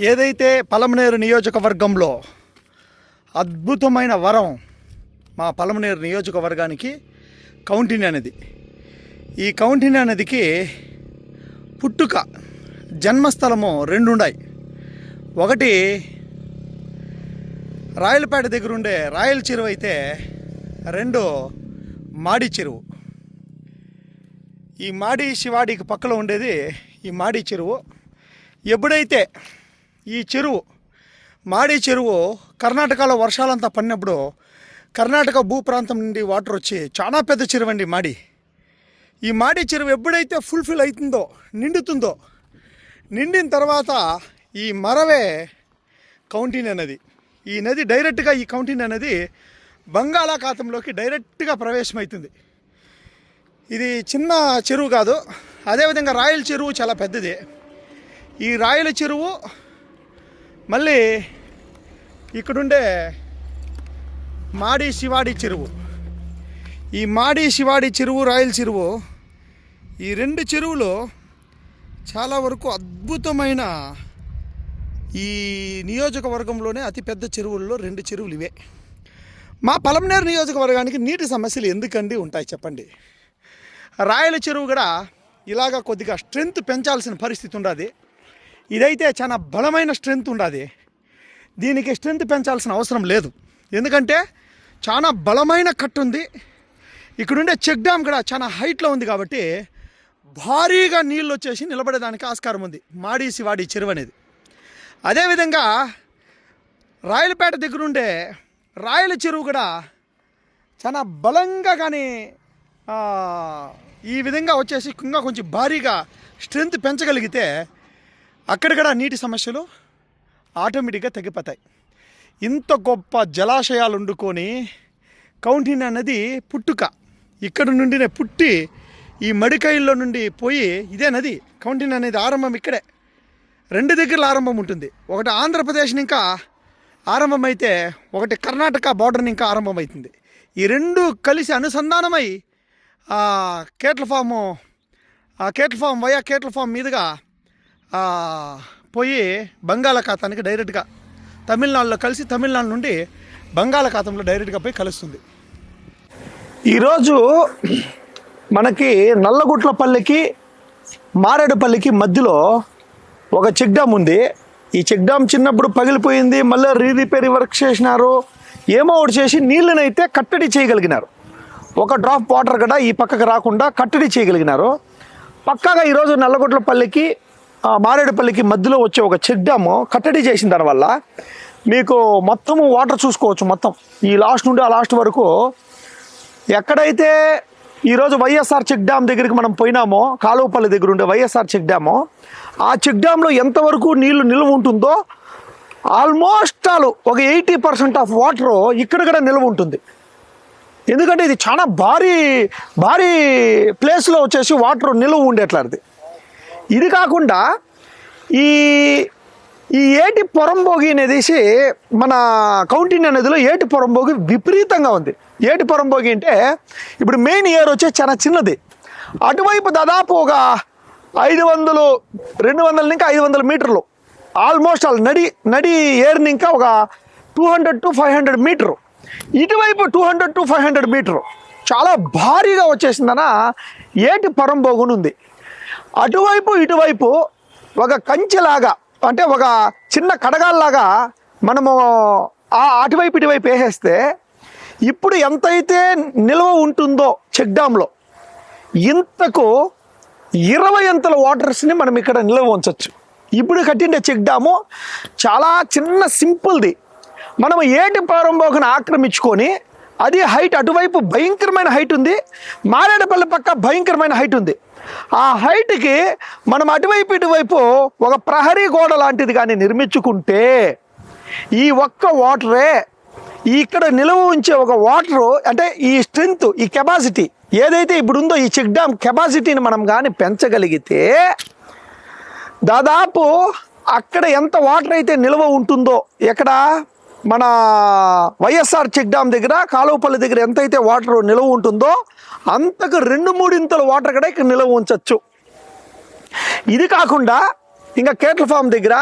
ఏదైతే పలమనేరు నియోజకవర్గంలో అద్భుతమైన వరం మా పలమనేరు నియోజకవర్గానికి కౌంటిని అనేది. ఈ కౌంటిని అనేదికి పుట్టుక జన్మస్థలము రెండు ఉన్నాయి ఒకటి రాయలపేట దగ్గర ఉండే రాయల చెరువు అయితే రెండు మాడి చెరువు. ఈ మాడి శివాడికి పక్కలో ఉండేది ఈ మాడి చెరువు. ఎప్పుడైతే ఈ చెరువు మాడి చెరువు కర్ణాటకలో వర్షాలంతా పడినప్పుడు కర్ణాటక భూ ప్రాంతం నుండి వాటర్ వచ్చి చాలా పెద్ద చెరువు అండి మాడి. ఈ మాడి చెరువు ఎప్పుడైతే ఫుల్ఫిల్ అవుతుందో నిండుతుందో నిండిన తర్వాత ఈ మరవే కౌంటీన్ అనేది ఈ నది డైరెక్ట్గా ఈ కౌంటిన్ అనేది బంగాళాఖాతంలోకి డైరెక్ట్గా ప్రవేశమవుతుంది ఇది చిన్న చెరువు కాదు అదేవిధంగా రాయల చెరువు చాలా పెద్దది. ఈ రాయల చెరువు మళ్ళీ ఇక్కడుండే మాడి శివాడి చెరువు. ఈ మాడి శివాడి చెరువు రాయల చెరువు ఈ రెండు చెరువులు చాలా వరకు అద్భుతమైన ఈ నియోజకవర్గంలోనే అతిపెద్ద చెరువుల్లో రెండు చెరువులు ఇవే. మా పలమనేరు నియోజకవర్గానికి నీటి సమస్యలు ఎందుకండి ఉంటాయి చెప్పండి. రాయల చెరువు కూడా ఇలాగా కొద్దిగా స్ట్రెంగ్త్ పెంచాల్సిన పరిస్థితి ఉండదు. ఇదైతే చాలా బలమైన స్ట్రెంగ్త్ ఉండదు. దీనికి స్ట్రెంగ్త్ పెంచాల్సిన అవసరం లేదు. ఎందుకంటే చాలా బలమైన కట్ ఉంది. ఇక్కడుండే చెక్ డ్యామ్ కూడా చాలా హైట్లో ఉంది కాబట్టి భారీగా నీళ్ళు వచ్చేసి నిలబడేదానికి ఆస్కారం ఉంది. మాడీసి వాడి చెరువు అనేది అదేవిధంగా రాయలపేట దగ్గరుండే రాయల చెరువు కూడా చాలా బలంగా కానీ ఈ విధంగా వచ్చేసి ఇంకా కొంచెం భారీగా స్ట్రెంగ్త్ పెంచగలిగితే అక్కడ నీటి సమస్యలు ఆటోమేటిక్గా తగ్గిపోతాయి ఇంత గొప్ప జలాశయాలు వండుకొని కౌంటిన్ అన్నది పుట్టుక. ఇక్కడ నుండినే పుట్టి ఈ మడికాయల్లో నుండి పోయి ఇదే నది. కౌంటిన్ అనేది ఆరంభం ఇక్కడే. రెండు దగ్గరలో ఆరంభం ఉంటుంది. ఒకటి ఆంధ్రప్రదేశ్ ఇంకా ఆరంభమైతే ఒకటి కర్ణాటక బార్డర్ని ఇంకా ఆరంభమవుతుంది ఈ రెండు కలిసి అనుసంధానమై కేట్ల ఫాము ఆ కేట్ల ఫామ్ వయా కేట్ల ఫామ్ మీదుగా పోయి బంగాళాఖాతానికి డైరెక్ట్గా తమిళనాడులో కలిసి తమిళనాడు నుండి బంగాళాఖాతంలో డైరెక్ట్గా పోయి కలుస్తుంది. ఈరోజు మనకి నల్లగుట్లపల్లికి మారేడుపల్లికి మధ్యలో ఒక చెక్ డ్యామ్ ఉంది. ఈ చెక్ డ్యామ్ చిన్నప్పుడు పగిలిపోయింది మళ్ళీ రీ రిపేర్ వర్క్ చేసినారు ఏమో ఒకటి చేసి నీళ్ళనైతే కట్టడి చేయగలిగినారు. ఒక డ్రాప్ వాటర్ కూడా ఈ పక్కకు రాకుండా కట్టడి చేయగలిగినారు. పక్కాగా ఈరోజు నల్లగొట్లపల్లికి పల్లికి మారేడుపల్లికి మధ్యలో వచ్చే ఒక చెక్ డ్యామ్ కట్టడి చేసిన దానివల్ల మీకు మొత్తము వాటర్ చూసుకోవచ్చు మొత్తం. ఈ లాస్ట్ నుండి ఆ లాస్ట్ వరకు ఎక్కడైతే ఈరోజు వైఎస్ఆర్ చెక్ డ్యామ్ దగ్గరికి మనం పోయినామో కాలువపల్లి దగ్గర ఉండే వైఎస్ఆర్ చెక్ డ్యాము ఆ చెక్ డ్యామ్లో ఎంతవరకు నీళ్ళు నిల్వ ఉంటుందో ఆల్మోస్ట్ ఆల్ ఒక ఎయిటీ పర్సెంట్ ఆఫ్ వాటర్ ఇక్కడ కూడా నిల్వ ఉంటుంది. ఎందుకంటే ఇది చాలా భారీ భారీ ప్లేస్లో వచ్చేసి వాటర్ నిల్వ ఉండేట్లాంటిది. ఇది కాకుండా ఈ ఈ ఏటి పొరంబోగి అనేసి మన కౌంటిన్య నదిలో ఏటి పొరంబోగి విపరీతంగా ఉంది. ఏటి పొరంబోగి అంటే ఇప్పుడు మెయిన్ ఇయర్ వచ్చే చాలా చిన్నది. అటువైపు దాదాపు ఒక ఐదు వందలు రెండు వందల ఇంకా ఐదు వందల మీటర్లు. ఆల్మోస్ట్ ఆల్ నడి నడి ఏర్ని ఇంకా ఒక two hundred to five hundred metre. ఇటువైపు two hundred to five hundred metre. చాలా భారీగా వచ్చేసిందన ఏటి పరంబోగుని ఉంది అటువైపు ఇటువైపు ఒక కంచెలాగా అంటే ఒక చిన్న కడగాల్లాగా మనము ఆ అటువైపు ఇటువైపు వేసేస్తే ఇప్పుడు ఎంతైతే నిల్వ ఉంటుందో చెక్ ఇంతకు ఇరవై అంతల వాటర్స్ని మనం ఇక్కడ నిల్వ ఉంచవచ్చు ఇప్పుడు కట్టిండే చెక్ డ్యాము చాలా చిన్న సింపుల్ది. మనం ఏటి ప్రారంభోగను ఆక్రమించుకొని అది హైట్ అటువైపు భయంకరమైన హైట్ ఉంది మారేడుపల్లి పక్క భయంకరమైన హైట్ ఉంది. ఆ హైట్కి మనం అటువైపు ఇటువైపు ఒక ప్రహరీ గోడ లాంటిది కానీ నిర్మించుకుంటే ఈ ఒక్క వాటరే ఇక్కడ నిల్వ ఉంచే ఒక వాటర్ అంటే ఈ స్ట్రెంగ్త్ ఈ కెపాసిటీ ఏదైతే ఇప్పుడు ఉందో ఈ చెక్ డ్యామ్ కెపాసిటీని మనం కానీ పెంచగలిగితే దాదాపు అక్కడ ఎంత వాటర్ అయితే నిల్వ ఉంటుందో ఎక్కడ మన వైఎస్ఆర్ చెక్ డ్యామ్ దగ్గర కాలువపల్లి దగ్గర ఎంతైతే వాటర్ నిలవ ఉంటుందో అంతకు రెండు మూడింతల వాటర్ కూడా ఇక్కడ నిలవ ఉంచవచ్చు ఇది కాకుండా ఇంకా కేట్ల ఫామ్ దగ్గర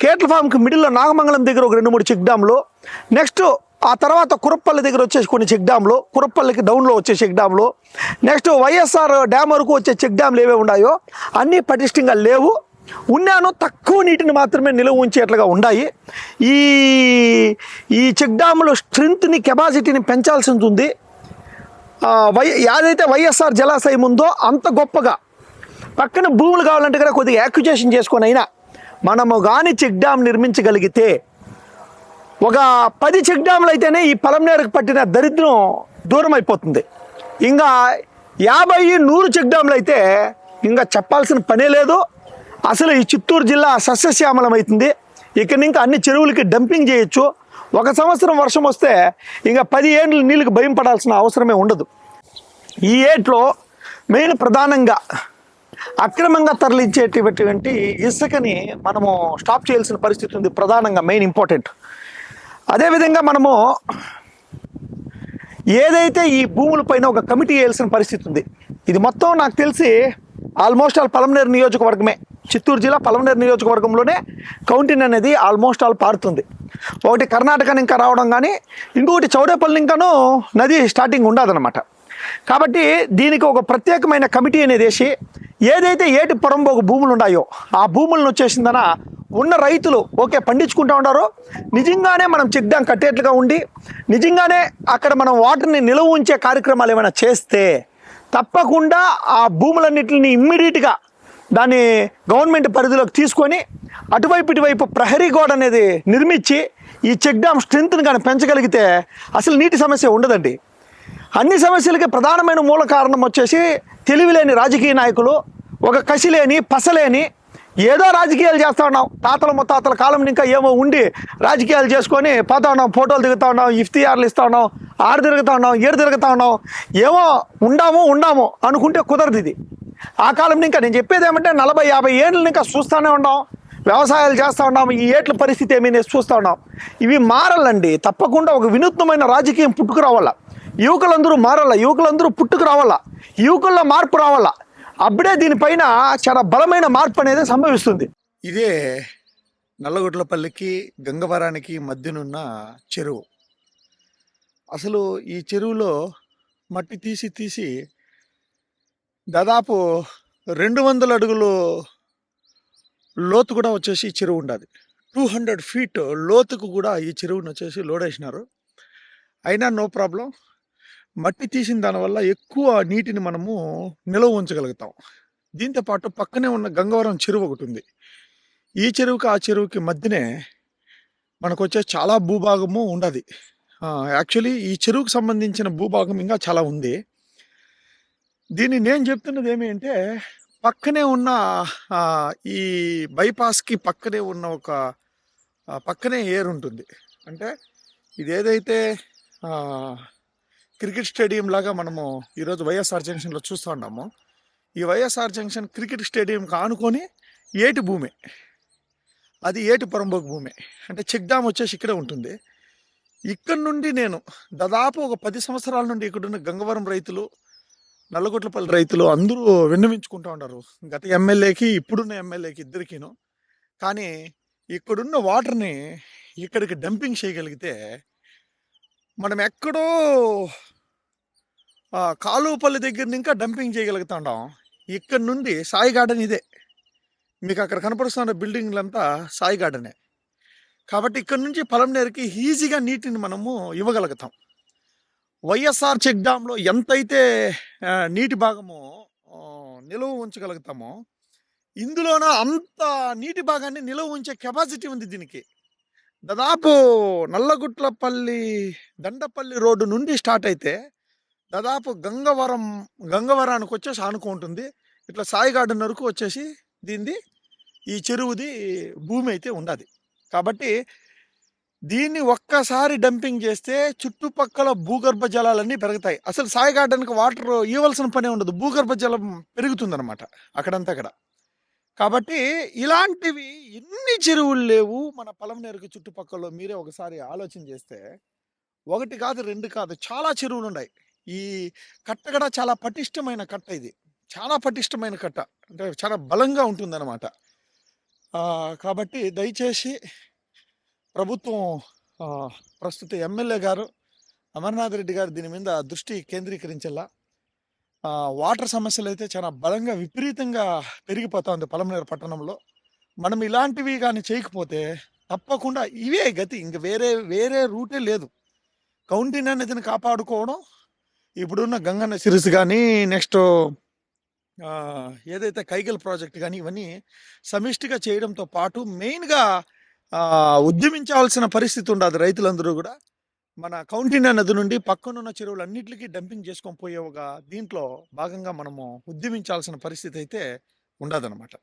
కేట్ల ఫామ్కి మిడిల్లో నాగమంగళం దగ్గర ఒక రెండు మూడు చెక్ డ్యామ్లు నెక్స్ట్ ఆ తర్వాత కురప్పల్లి దగ్గర వచ్చేసి కొన్ని చెక్ డ్యామ్లు కురప్పల్లికి డౌన్లో వచ్చే చెక్ డ్యామ్లు నెక్స్ట్ వైఎస్ఆర్ డ్యామ్ వరకు వచ్చే చెక్ డ్యామ్లు ఏవే ఉన్నాయో అన్నీ పటిష్టంగా లేవు. ఉన్నాను తక్కువ నీటిని మాత్రమే నిలువ ఉంచేట్లుగా ఉన్నాయి ఈ ఈ చెక్ డ్యాములు స్ట్రెంత్ని కెపాసిటీని పెంచాల్సి ఉంది. వై ఏదైతే వైఎస్ఆర్ జలాశయం ఉందో అంత గొప్పగా. పక్కన భూములు కావాలంటే కూడా కొద్దిగా యాక్యుజేషన్ చేసుకొని అయినా మనము కానీ చెక్ డ్యామ్ నిర్మించగలిగితే ఒక పది చెక్ డ్యాములు అయితేనే ఈ పలంనేరుకు పట్టిన దరిద్రం దూరం అయిపోతుంది ఇంకా యాభై నూరు చెక్ డ్యాములు అయితే ఇంకా చెప్పాల్సిన పనే లేదు. అసలు ఈ చిత్తూరు జిల్లా సస్యశ్యామలం అవుతుంది నుంచి ఇంకా అన్ని చెరువులకి డంపింగ్ చేయొచ్చు. ఒక సంవత్సరం వర్షం వస్తే ఇంకా పది ఏండ్లు నీళ్ళకి భయం పడాల్సిన అవసరమే ఉండదు. ఈ ఏట్లో మెయిన్ ప్రధానంగా అక్రమంగా తరలించేటటువంటి ఇసుకని మనము స్టాప్ చేయాల్సిన పరిస్థితి ఉంది. ప్రధానంగా మెయిన్ ఇంపార్టెంట్. అదేవిధంగా మనము ఏదైతే ఈ భూములపైన ఒక కమిటీ వేయాల్సిన పరిస్థితి ఉంది. ఇది మొత్తం నాకు తెలిసి ఆల్మోస్ట్ ఆల్ పలమనేరు నియోజకవర్గమే. చిత్తూరు జిల్లా పలమనేరు నియోజకవర్గంలోనే కౌంటింగ్ అనేది ఆల్మోస్ట్ ఆల్ పారుతుంది. ఒకటి కర్ణాటక ఇంకా రావడం కానీ ఇంకొకటి చౌడేపల్లి ఇంకాను నది స్టార్టింగ్ ఉండదన్నమాట. కాబట్టి దీనికి ఒక ప్రత్యేకమైన కమిటీ అనేది వేసి ఏదైతే ఏటి పొరంబోకు భూములు ఉన్నాయో ఆ భూములను వచ్చేసిందన ఉన్న రైతులు ఓకే పండించుకుంటూ ఉన్నారో నిజంగానే మనం చెక్ డ్యామ్ కట్టేట్లుగా ఉండి నిజంగానే అక్కడ మనం వాటర్ని నిలువ ఉంచే కార్యక్రమాలు ఏమైనా చేస్తే తప్పకుండా ఆ భూములన్నింటిని ఇమ్మీడియట్గా దాన్ని గవర్నమెంట్ పరిధిలోకి తీసుకొని అటువైపు ఇటువైపు ప్రహరీ గోడ అనేది నిర్మించి ఈ చెక్ డ్యామ్ స్ట్రెంత్ని కానీ పెంచగలిగితే అసలు నీటి సమస్య ఉండదండి. అన్ని సమస్యలకి ప్రధానమైన మూల కారణం వచ్చేసి తెలివిలేని రాజకీయ నాయకులు ఒక కసి లేని పసలేని ఏదో రాజకీయాలు చేస్తా ఉన్నాం. తాతల ముత్తాతల కాలం ఇంకా ఏమో ఉండి రాజకీయాలు చేసుకొని పోతా ఉన్నాం ఫోటోలు దిగుతా ఉన్నాం ఇఫ్తియార్లు ఇస్తా ఉన్నాం ఆరు తిరుగుతా ఉన్నాం ఏడు తిరుగుతా ఉన్నాం ఏమో ఉండాము ఉండాము అనుకుంటే కుదరదు ఇది. ఆ కాలం ఇంకా నేను చెప్పేది ఏమంటే నలభై యాభై ఏళ్ళు ఇంకా చూస్తూనే ఉన్నాం. వ్యవసాయాలు చేస్తూ ఉన్నాం. ఈ ఏట్ల పరిస్థితి ఏమీ నేను చూస్తూ ఉన్నాం. ఇవి మారాలండి. తప్పకుండా ఒక వినూత్నమైన రాజకీయం పుట్టుకు రావాలా. యువకులందరూ మారాల? యువకులందరూ పుట్టుకు రావాలా? యువకుల్లో మార్పు రావాలా? అప్పుడే దీనిపైన చాలా బలమైన మార్పు అనేది సంభవిస్తుంది. ఇదే నల్లగొడ్లపల్లికి గంగవరానికి మధ్యనున్న చెరువు. అసలు ఈ చెరువులో మట్టి తీసి తీసి దాదాపు రెండు వందల అడుగులు లోతు కూడా వచ్చేసి చెరువు ఉండదు. టూ హండ్రెడ్ ఫీట్ లోతుకు కూడా ఈ చెరువుని వచ్చేసి లోడేసినారు అయినా నో ప్రాబ్లం. మట్టి తీసిన దానివల్ల ఎక్కువ నీటిని మనము నిల్వ ఉంచగలుగుతాం. దీంతో పాటు పక్కనే ఉన్న గంగవరం చెరువు ఒకటి ఉంది. ఈ చెరువుకి ఆ చెరువుకి మధ్యనే మనకు వచ్చే చాలా భూభాగము ఉండదు. యాక్చువల్లీ ఈ చెరువుకు సంబంధించిన భూభాగం ఇంకా చాలా ఉంది. దీన్ని నేను చెప్తున్నది ఏమి అంటే పక్కనే ఉన్న ఈ బైపాస్కి పక్కనే ఉన్న ఒక పక్కనే ఏర్ ఉంటుంది. అంటే ఇది ఏదైతే క్రికెట్ స్టేడియం లాగా మనము ఈరోజు వైఎస్ఆర్ జంక్షన్లో చూస్తూ ఉన్నాము. ఈ వైఎస్ఆర్ జంక్షన్ క్రికెట్ స్టేడియంకి ఆనుకొని ఏటి భూమి. అది ఏటి పొరంబోకు భూమి. అంటే చెక్ డ్యామ్ వచ్చేసి ఇక్కడే ఉంటుంది. ఇక్కడ నుండి నేను దాదాపు ఒక పది సంవత్సరాల నుండి ఇక్కడున్న గంగవరం రైతులు నల్లగొట్లపల్లి రైతులు అందరూ విన్నవించుకుంటూ ఉంటారు గత ఎమ్మెల్యేకి ఇప్పుడున్న ఎమ్మెల్యేకి ఇద్దరికీను. కానీ ఇక్కడున్న వాటర్ని ఇక్కడికి డంపింగ్ చేయగలిగితే మనం ఎక్కడో కాలువపల్లి దగ్గర ఇంకా డంపింగ్ చేయగలుగుతాం ఇక్కడ నుండి సాయి గార్డెన్ ఇదే. మీకు అక్కడ కనపరుస్తున్న బిల్డింగ్లంతా సాయి గార్డెనే. కాబట్టి ఇక్కడ నుంచి పొలం పొలంనేరుకి ఈజీగా నీటిని మనము ఇవ్వగలుగుతాం. వైఎస్ఆర్ చెక్ డ్యాంలో ఎంతైతే నీటి భాగము నిలువ ఉంచగలుగుతామో ఇందులోన అంత నీటి భాగాన్ని నిలువ ఉంచే కెపాసిటీ ఉంది దీనికి. దాదాపు నల్లగుట్లపల్లి దండపల్లి రోడ్డు నుండి స్టార్ట్ అయితే దాదాపు గంగవరం గంగవరానికి వచ్చేసి ఆనుకుంటుంది ఇట్లా సాయి గార్డెన్ వరకు వచ్చేసి దీనిది ఈ చెరువుది భూమి అయితే ఉండదు. కాబట్టి దీన్ని ఒక్కసారి డంపింగ్ చేస్తే చుట్టుపక్కల భూగర్భ జలాలన్నీ పెరుగుతాయి. అసలు సాయి గార్డెన్కి వాటర్ ఇవ్వాల్సిన పనే ఉండదు. భూగర్భ జలం పెరుగుతుందన్నమాట అక్కడంతా అక్కడ కాబట్టి ఇలాంటివి ఎన్ని చెరువులు లేవు మన పొలంనేరుకు చుట్టుపక్కల మీరే ఒకసారి ఆలోచన చేస్తే ఒకటి కాదు రెండు కాదు చాలా చెరువులు ఉన్నాయి. ఈ కట్ట కూడా చాలా పటిష్టమైన కట్ట ఇది. చాలా పటిష్టమైన కట్ట. అంటే చాలా బలంగా ఉంటుందన్నమాట. కాబట్టి దయచేసి ప్రభుత్వం ప్రస్తుత ఎమ్మెల్యే గారు అమర్నాథ్ రెడ్డి గారు దీని మీద దృష్టి కేంద్రీకరించేలా వాటర్ సమస్యలు అయితే చాలా బలంగా విపరీతంగా పెరిగిపోతా ఉంది పలమనేరు పట్టణంలో. మనం ఇలాంటివి కానీ చేయకపోతే తప్పకుండా ఇవే గతి. ఇంక వేరే వేరే రూటే లేదు. కౌంటీ అనేది కాపాడుకోవడం ఇప్పుడున్న గంగన్న సిరీస్ కానీ నెక్స్ట్ ఏదైతే కైగల్ ప్రాజెక్ట్ కానీ ఇవన్నీ సమిష్టిగా చేయడంతో పాటు మెయిన్గా ఉద్యమించాల్సిన పరిస్థితి ఉండదు రైతులందరూ కూడా. మన కౌంటిన్య నది నుండి పక్కనున్న చెరువులన్నిటికీ డంపింగ్ చేసుకొని పోయే ఒక దీంట్లో భాగంగా మనము ఉద్యమించాల్సిన పరిస్థితి అయితే ఉండదన్నమాట.